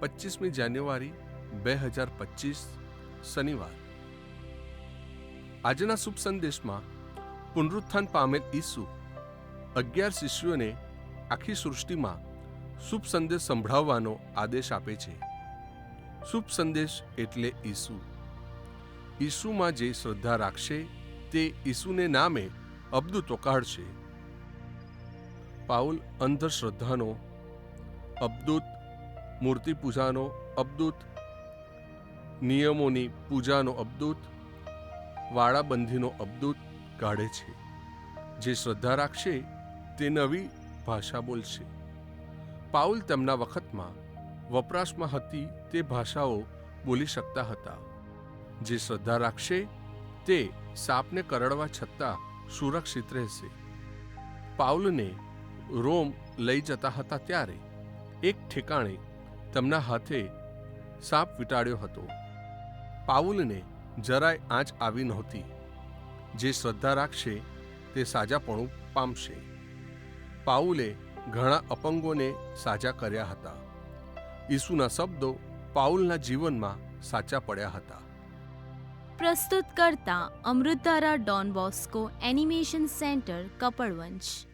પચીસમી જાન્યુઆરી, બે હજાર પચીસ, શનિવાર. આજના શુભ સંદેશમાં પુનરુત્થાન પામેલ ઈસુ અગિયાર શિષ્યોને આખી સૃષ્ટિમાં શુભ સંદેશ સંભળાવવાનો આદેશ આપે છે. શુભ સંદેશ એટલે ઈસુ. ઈસુમાં જે શ્રદ્ધા રાખશે તે ઈસુને નામે અબદૂતો કાઢશે પાઉલ અંધશ્રદ્ધાનો અબદૂત મૂર્તિ પૂજાનો અબદૂત, નિયમોની પૂજાનો અબદૂત, વાળાબંધીનો અબદૂત કાઢે છે. જે શ્રદ્ધા રાખશે તે નવી ભાષા બોલશે. પાઉલ તેમના વખતમાં વપરાશમાં હતી તે ભાષાઓ બોલી શકતા હતા. જે શ્રદ્ધા રાખશે તે સાપને કરડવા છતાં સુરક્ષિત રહેશે. પાઉલને રોમ લઈ જતા હતા ત્યારે એક ઠેકાણે તેમના હાથે સાપ વીંટાળ્યો હતો. પાઉલને જરાય આંચ આવી નહોતી. જે શ્રદ્ધા રાખશે તે સાજાપણું પામશે. પાઉલે ઘણા અપંગોને સાજા કર્યા હતા. ઈસુના શબ્દો પાઉલના જીવનમાં સાચા પડ્યા હતા. પ્રસ્તુત કરતા અમૃતારા Don Bosco animation centre Kapadvanj